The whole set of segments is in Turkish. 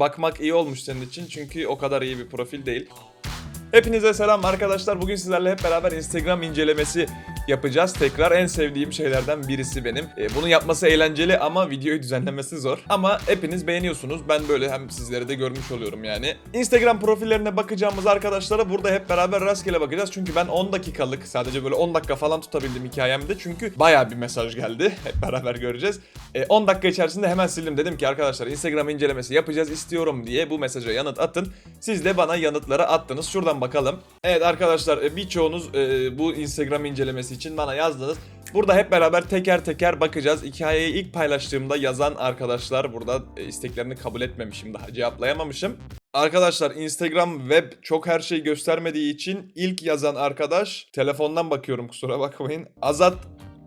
Bakmak iyi olmuş senin için çünkü o kadar iyi bir profil değil. Hepinize selam arkadaşlar. Bugün sizlerle hep beraber Instagram incelemesi yapacağız. Tekrar en sevdiğim şeylerden birisi benim. E, bunu yapması eğlenceli ama videoyu düzenlemesi zor. Ama hepiniz beğeniyorsunuz. Ben böyle hem sizleri de görmüş oluyorum yani. Instagram profillerine bakacağımız arkadaşlara burada hep beraber rastgele bakacağız. Çünkü ben 10 dakikalık sadece böyle 10 dakika falan tutabildim hikayemde. Çünkü baya bir mesaj geldi. Hep beraber göreceğiz. E, 10 dakika içerisinde hemen sildim. Dedim ki arkadaşlar Instagram incelemesi yapacağız istiyorum diye bu mesaja yanıt atın. Siz de bana yanıtları attınız. Şuradan bakalım. Evet arkadaşlar e, birçoğunuz e, bu Instagram incelemesi için bana yazdınız. Burada hep beraber teker teker bakacağız. Hikayeyi ilk paylaştığımda yazan arkadaşlar burada e, isteklerini kabul etmemişim daha cevaplayamamışım. Arkadaşlar Instagram web çok her şey göstermediği için ilk yazan arkadaş telefondan bakıyorum kusura bakmayın. Azat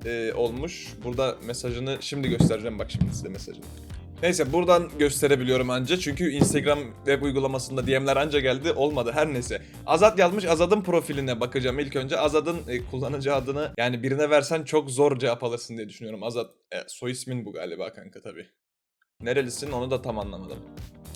e, olmuş. Burada mesajını şimdi göstereceğim bak şimdi size mesajını. Neyse buradan gösterebiliyorum anca çünkü Instagram web uygulamasında DM'ler anca geldi olmadı her neyse. Azat yazmış Azad'ın profiline bakacağım ilk önce. Azad'ın e, kullanıcı adını yani birine versen çok zor cevap alırsın diye düşünüyorum. Azat e, soy ismin bu galiba kanka tabi. Nerelisin onu da tam anlamadım.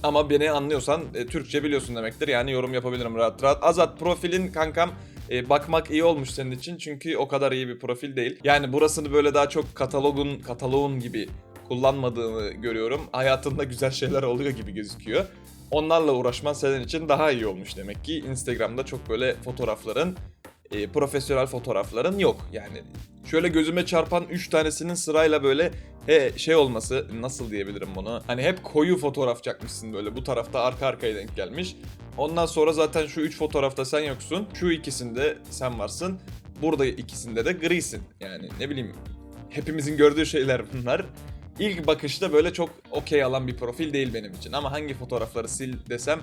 Ama beni anlıyorsan e, Türkçe biliyorsun demektir. Yani yorum yapabilirim rahat rahat. Azat profilin kankam e, bakmak iyi olmuş senin için çünkü o kadar iyi bir profil değil. Yani burasını böyle daha çok katalogun katalogun gibi kullanmadığını görüyorum. Hayatında güzel şeyler oluyor gibi gözüküyor. Onlarla uğraşman senin için daha iyi olmuş demek ki. Instagram'da çok böyle fotoğrafların, e, profesyonel fotoğrafların yok. Yani şöyle gözüme çarpan 3 tanesinin sırayla böyle he, şey olması nasıl diyebilirim bunu? Hani hep koyu fotoğraf çakmışsın böyle bu tarafta arka arkaya denk gelmiş. Ondan sonra zaten şu 3 fotoğrafta sen yoksun. Şu ikisinde sen varsın. Burada ikisinde de grisin. Yani ne bileyim hepimizin gördüğü şeyler bunlar. İlk bakışta böyle çok okey alan bir profil değil benim için. Ama hangi fotoğrafları sil desem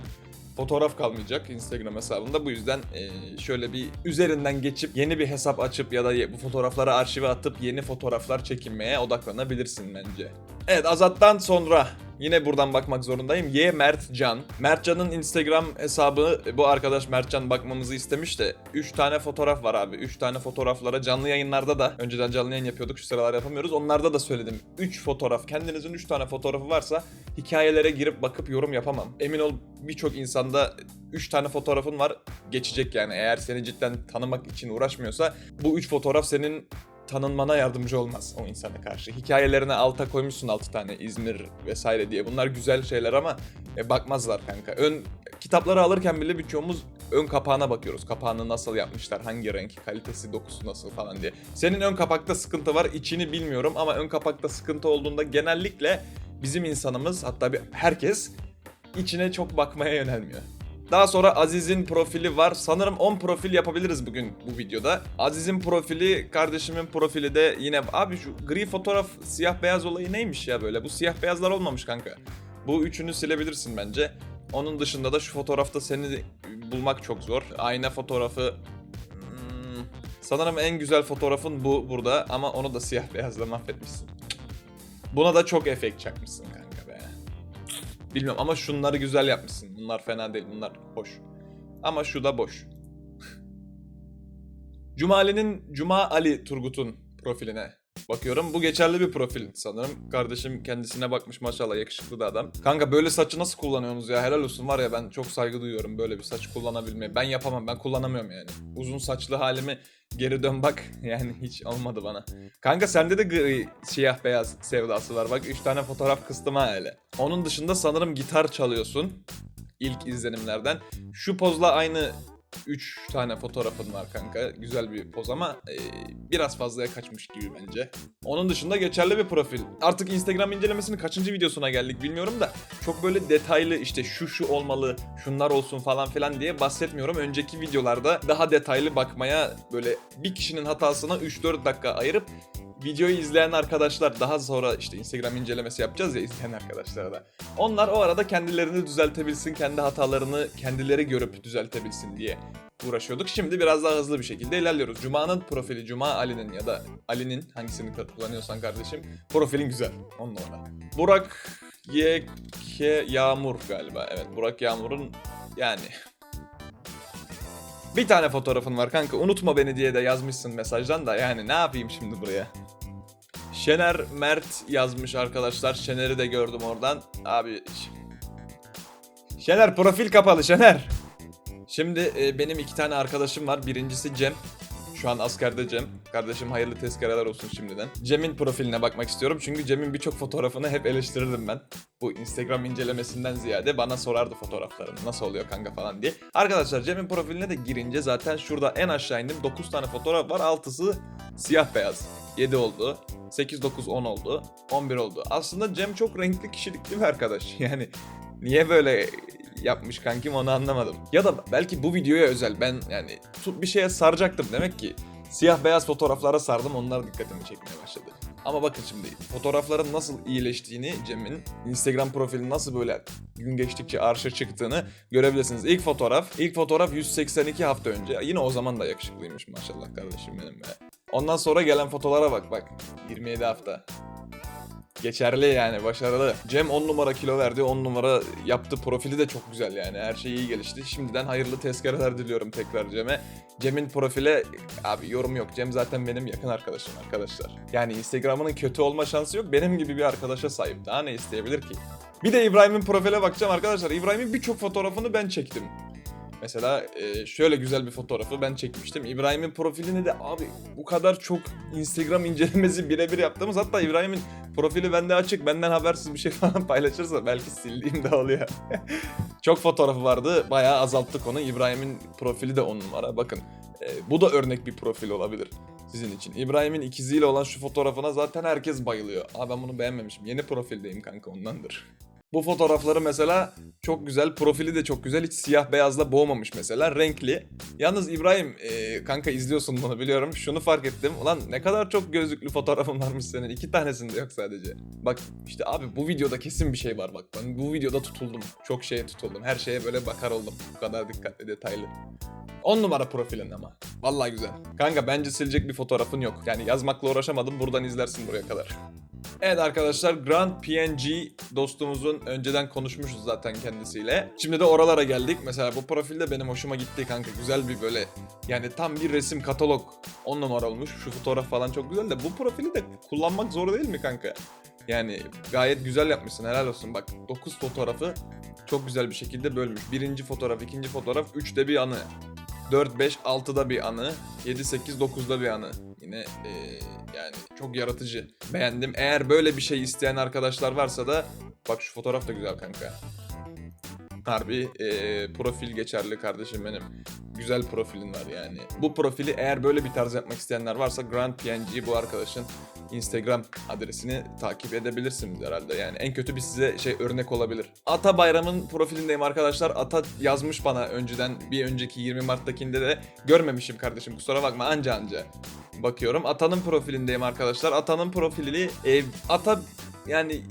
fotoğraf kalmayacak Instagram hesabında. Bu yüzden eee, şöyle bir üzerinden geçip yeni bir hesap açıp ya da bu fotoğrafları arşive atıp yeni fotoğraflar çekinmeye odaklanabilirsin bence. Evet Azat'tan sonra yine buradan bakmak zorundayım. Y Mertcan. Mertcan'ın Instagram hesabı bu arkadaş Mertcan bakmamızı istemiş de 3 tane fotoğraf var abi. 3 tane fotoğraflara canlı yayınlarda da önceden canlı yayın yapıyorduk şu sıralar yapamıyoruz. Onlarda da söyledim. 3 fotoğraf kendinizin 3 tane fotoğrafı varsa hikayelere girip bakıp yorum yapamam. Emin ol birçok insanda 3 tane fotoğrafın var geçecek yani. Eğer seni cidden tanımak için uğraşmıyorsa bu 3 fotoğraf senin tanınmana yardımcı olmaz o insana karşı. Hikayelerine alta koymuşsun 6 tane İzmir vesaire diye. Bunlar güzel şeyler ama e, bakmazlar kanka. Ön kitapları alırken bile birçoğumuz ön kapağına bakıyoruz. Kapağını nasıl yapmışlar, hangi renk, kalitesi, dokusu nasıl falan diye. Senin ön kapakta sıkıntı var, içini bilmiyorum ama ön kapakta sıkıntı olduğunda genellikle bizim insanımız hatta bir herkes içine çok bakmaya yönelmiyor. Daha sonra Aziz'in profili var. Sanırım 10 profil yapabiliriz bugün bu videoda. Aziz'in profili, kardeşimin profili de yine... Abi şu gri fotoğraf siyah beyaz olayı neymiş ya böyle? Bu siyah beyazlar olmamış kanka. Bu üçünü silebilirsin bence. Onun dışında da şu fotoğrafta seni bulmak çok zor. Ayna fotoğrafı... Hmm, sanırım en güzel fotoğrafın bu burada ama onu da siyah beyazla mahvetmişsin. Buna da çok efekt çakmışsın. Bilmiyorum ama şunları güzel yapmışsın. Bunlar fena değil. Bunlar hoş. Ama şu da boş. Cumali'nin Cuma Ali Turgut'un profiline bakıyorum. Bu geçerli bir profil sanırım. Kardeşim kendisine bakmış maşallah yakışıklı da adam. Kanka böyle saçı nasıl kullanıyorsunuz ya? Helal olsun var ya ben çok saygı duyuyorum böyle bir saç kullanabilmeyi. Ben yapamam ben kullanamıyorum yani. Uzun saçlı halimi geri dön bak. Yani hiç olmadı bana. Kanka sende de gri, siyah beyaz sevdası var. Bak 3 tane fotoğraf kıstım ha hele. Onun dışında sanırım gitar çalıyorsun. İlk izlenimlerden. Şu pozla aynı 3 tane fotoğrafın var kanka. Güzel bir poz ama e, biraz fazlaya kaçmış gibi bence. Onun dışında geçerli bir profil. Artık Instagram incelemesinin kaçıncı videosuna geldik bilmiyorum da çok böyle detaylı işte şu şu olmalı, şunlar olsun falan filan diye bahsetmiyorum. Önceki videolarda daha detaylı bakmaya böyle bir kişinin hatasına 3-4 dakika ayırıp videoyu izleyen arkadaşlar daha sonra işte Instagram incelemesi yapacağız ya izleyen arkadaşlara da. Onlar o arada kendilerini düzeltebilsin, kendi hatalarını kendileri görüp düzeltebilsin diye uğraşıyorduk. Şimdi biraz daha hızlı bir şekilde ilerliyoruz. Cuma'nın profili, Cuma Ali'nin ya da Ali'nin hangisini kullanıyorsan kardeşim profilin güzel. Onun orada. Burak YK Yağmur galiba. Evet Burak Yağmur'un yani bir tane fotoğrafın var kanka unutma beni diye de yazmışsın mesajdan da yani ne yapayım şimdi buraya. Şener Mert yazmış arkadaşlar. Şener'i de gördüm oradan. Abi Şener profil kapalı Şener. Şimdi e, benim iki tane arkadaşım var. Birincisi Cem. Şu an askerde Cem. Kardeşim hayırlı tezkereler olsun şimdiden. Cem'in profiline bakmak istiyorum. Çünkü Cem'in birçok fotoğrafını hep eleştirirdim ben. Bu Instagram incelemesinden ziyade bana sorardı fotoğraflarını. Nasıl oluyor kanka falan diye. Arkadaşlar Cem'in profiline de girince zaten şurada en aşağı indim. 9 tane fotoğraf var. 6'sı siyah beyaz. 7 oldu. 8, 9, 10 oldu. 11 oldu. Aslında Cem çok renkli kişilikli bir arkadaş. Yani niye böyle yapmış kankim onu anlamadım. Ya da belki bu videoya özel ben yani bir şeye saracaktım demek ki. Siyah beyaz fotoğraflara sardım onlar dikkatimi çekmeye başladı. Ama bakın şimdi fotoğrafların nasıl iyileştiğini Cem'in Instagram profili nasıl böyle gün geçtikçe arşa çıktığını görebilirsiniz. İlk fotoğraf, ilk fotoğraf 182 hafta önce. Yine o zaman da yakışıklıymış maşallah kardeşim benim be. Ondan sonra gelen fotolara bak bak. 27 hafta. Geçerli yani başarılı. Cem 10 numara kilo verdi 10 numara yaptı profili de çok güzel yani her şey iyi gelişti. Şimdiden hayırlı tezkereler diliyorum tekrar Cem'e. Cem'in profile abi yorum yok Cem zaten benim yakın arkadaşım arkadaşlar. Yani Instagram'ının kötü olma şansı yok benim gibi bir arkadaşa sahip daha ne isteyebilir ki? Bir de İbrahim'in profile bakacağım arkadaşlar. İbrahim'in birçok fotoğrafını ben çektim. Mesela e, şöyle güzel bir fotoğrafı ben çekmiştim. İbrahim'in profilini de abi bu kadar çok Instagram incelemesi birebir yaptığımız hatta İbrahim'in profili bende açık benden habersiz bir şey falan paylaşırsa belki sildiğim de oluyor. çok fotoğrafı vardı bayağı azalttık onu. İbrahim'in profili de on numara bakın. e, bu da örnek bir profil olabilir sizin için. İbrahim'in ikiziyle olan şu fotoğrafına zaten herkes bayılıyor. Aa ben bunu beğenmemişim. Yeni profildeyim kanka ondandır. Bu fotoğrafları mesela çok güzel, profili de çok güzel. Hiç siyah beyazla boğmamış mesela. Renkli. Yalnız İbrahim, e, kanka izliyorsun bunu biliyorum. Şunu fark ettim. Ulan ne kadar çok gözlüklü fotoğrafın varmış senin. İki tanesinde yok sadece. Bak işte abi bu videoda kesin bir şey var bak. Ben bu videoda tutuldum. Çok şeye tutuldum. Her şeye böyle bakar oldum. Bu kadar dikkatli, detaylı. 10 numara profilin ama. Vallahi güzel. Kanka bence silecek bir fotoğrafın yok. Yani yazmakla uğraşamadım. Buradan izlersin buraya kadar. Evet arkadaşlar Grand PNG dostumuzun önceden konuşmuşuz zaten kendisiyle. Şimdi de oralara geldik. Mesela bu profilde benim hoşuma gitti kanka. Güzel bir böyle yani tam bir resim katalog 10 numara olmuş. Şu fotoğraf falan çok güzel de bu profili de kullanmak zor değil mi kanka? Yani gayet güzel yapmışsın helal olsun. Bak 9 fotoğrafı çok güzel bir şekilde bölmüş. Birinci fotoğraf, ikinci fotoğraf, 3'te bir anı. 4, 5, 6'da bir anı. 7, 8, 9'da bir anı. Yine eee, yani çok yaratıcı. Beğendim. Eğer böyle bir şey isteyen arkadaşlar varsa da bak şu fotoğraf da güzel kanka. Harbi eee, profil geçerli kardeşim benim. Güzel profilin var yani. Bu profili eğer böyle bir tarz yapmak isteyenler varsa Grand PNG bu arkadaşın Instagram adresini takip edebilirsiniz herhalde. Yani en kötü bir size şey örnek olabilir. Ata Bayram'ın profilindeyim arkadaşlar. Ata yazmış bana önceden bir önceki 20 Mart'takinde de görmemişim kardeşim kusura bakma anca anca. Bakıyorum Ata'nın profilindeyim arkadaşlar. Ata'nın profili e, Ata yani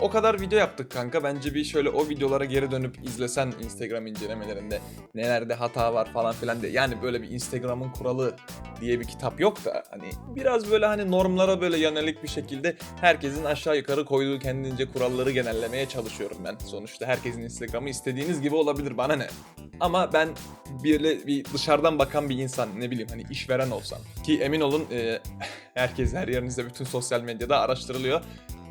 o kadar video yaptık kanka. Bence bir şöyle o videolara geri dönüp izlesen Instagram incelemelerinde nelerde hata var falan filan diye. Yani böyle bir Instagram'ın kuralı diye bir kitap yok da hani biraz böyle hani normlara böyle yönelik bir şekilde herkesin aşağı yukarı koyduğu kendince kuralları genellemeye çalışıyorum ben. Sonuçta herkesin Instagram'ı istediğiniz gibi olabilir bana ne. Ama ben bir, bir dışarıdan bakan bir insan ne bileyim hani işveren olsam ki emin olun e, herkes her yerinizde bütün sosyal medyada araştırılıyor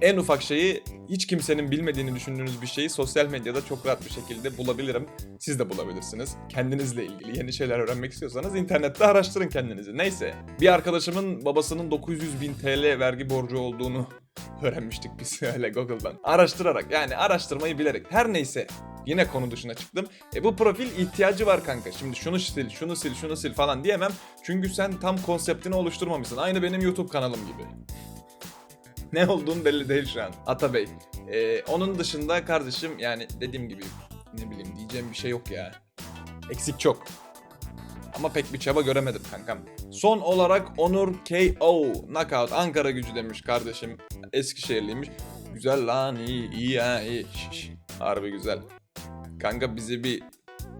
en ufak şeyi hiç kimsenin bilmediğini düşündüğünüz bir şeyi sosyal medyada çok rahat bir şekilde bulabilirim. Siz de bulabilirsiniz. Kendinizle ilgili yeni şeyler öğrenmek istiyorsanız internette araştırın kendinizi. Neyse. Bir arkadaşımın babasının 900 bin TL vergi borcu olduğunu öğrenmiştik biz öyle Google'dan. Araştırarak yani araştırmayı bilerek. Her neyse yine konu dışına çıktım. E bu profil ihtiyacı var kanka. Şimdi şunu sil, şunu sil, şunu sil falan diyemem. Çünkü sen tam konseptini oluşturmamışsın. Aynı benim YouTube kanalım gibi. Ne olduğunu belli değil şu an. Atabey. Ee, onun dışında kardeşim yani dediğim gibi ne bileyim diyeceğim bir şey yok ya. Eksik çok. Ama pek bir çaba göremedim kankam. Son olarak Onur KO Knockout Ankara gücü demiş kardeşim. Eskişehirliymiş. Güzel lan iyi iyi ya iyi. Şiş, harbi güzel. Kanka bizi bir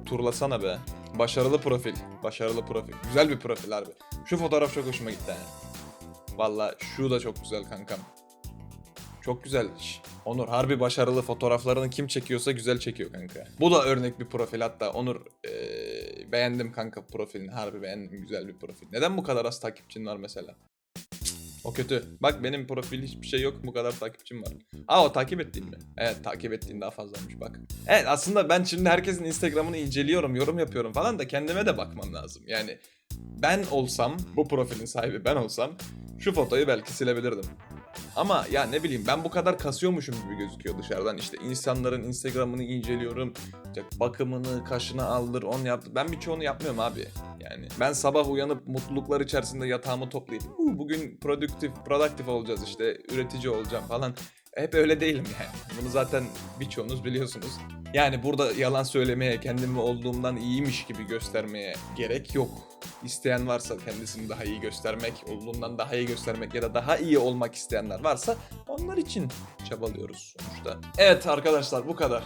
turlasana be. Başarılı profil. Başarılı profil. Güzel bir profil harbi. Şu fotoğraf çok hoşuma gitti yani. Valla şu da çok güzel kankam. Çok güzel. Şş, Onur harbi başarılı fotoğraflarını kim çekiyorsa güzel çekiyor kanka. Bu da örnek bir profil hatta Onur eee, beğendim kanka profilini harbi beğendim güzel bir profil. Neden bu kadar az takipçin var mesela? O kötü. Bak benim profil hiçbir şey yok. Bu kadar takipçim var. Aa o takip ettiğin mi? Evet takip ettiğin daha fazlaymış bak. Evet aslında ben şimdi herkesin Instagram'ını inceliyorum, yorum yapıyorum falan da kendime de bakmam lazım. Yani ben olsam, bu profilin sahibi ben olsam şu fotoyu belki silebilirdim. Ama ya ne bileyim ben bu kadar kasıyormuşum gibi gözüküyor dışarıdan. İşte insanların Instagram'ını inceliyorum. İşte bakımını, kaşını aldır, onu yaptı. Ben birçoğunu yapmıyorum abi. Yani ben sabah uyanıp mutluluklar içerisinde yatağımı toplayıp "Huu, bugün produktif, produktif olacağız işte üretici olacağım falan. Hep öyle değilim yani. Bunu zaten birçoğunuz biliyorsunuz. Yani burada yalan söylemeye, kendimi olduğumdan iyiymiş gibi göstermeye gerek yok. İsteyen varsa kendisini daha iyi göstermek, olduğundan daha iyi göstermek ya da daha iyi olmak isteyenler varsa onlar için çabalıyoruz sonuçta. Evet arkadaşlar bu kadar.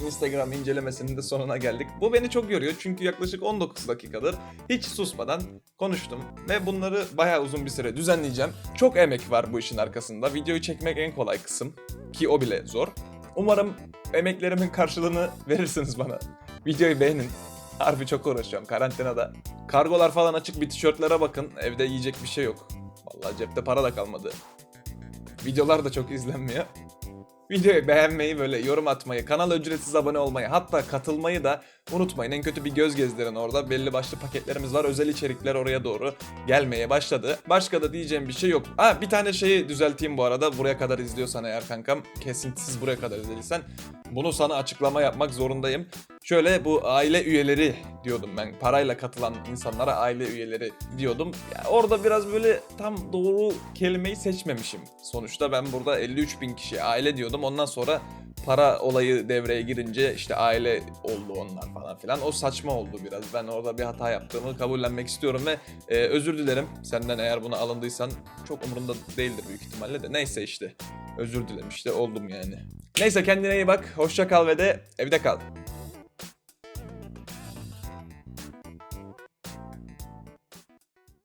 Instagram incelemesinin de sonuna geldik. Bu beni çok yoruyor çünkü yaklaşık 19 dakikadır hiç susmadan konuştum ve bunları bayağı uzun bir süre düzenleyeceğim. Çok emek var bu işin arkasında. Videoyu çekmek en kolay kısım ki o bile zor. Umarım emeklerimin karşılığını verirsiniz bana. Videoyu beğenin. Harbi çok uğraşıyorum karantinada. Kargolar falan açık bir tişörtlere bakın. Evde yiyecek bir şey yok. Vallahi cepte para da kalmadı. Videolar da çok izlenmiyor. Videoyu beğenmeyi, böyle yorum atmayı, kanala ücretsiz abone olmayı, hatta katılmayı da unutmayın. En kötü bir göz gezdirin orada. Belli başlı paketlerimiz var. Özel içerikler oraya doğru gelmeye başladı. Başka da diyeceğim bir şey yok. Ha bir tane şeyi düzelteyim bu arada. Buraya kadar izliyorsan eğer kankam, kesintisiz buraya kadar izlediysen bunu sana açıklama yapmak zorundayım. Şöyle bu aile üyeleri diyordum ben. Parayla katılan insanlara aile üyeleri diyordum. Ya orada biraz böyle tam doğru kelimeyi seçmemişim. Sonuçta ben burada 53 bin kişi aile diyordum. Ondan sonra para olayı devreye girince işte aile oldu onlar falan filan. O saçma oldu biraz. Ben orada bir hata yaptığımı kabullenmek istiyorum ve e, özür dilerim. Senden eğer buna alındıysan çok umurumda değildir büyük ihtimalle de. Neyse işte. Özür dilerim işte oldum yani. Neyse kendine iyi bak. Hoşça kal ve de evde kal.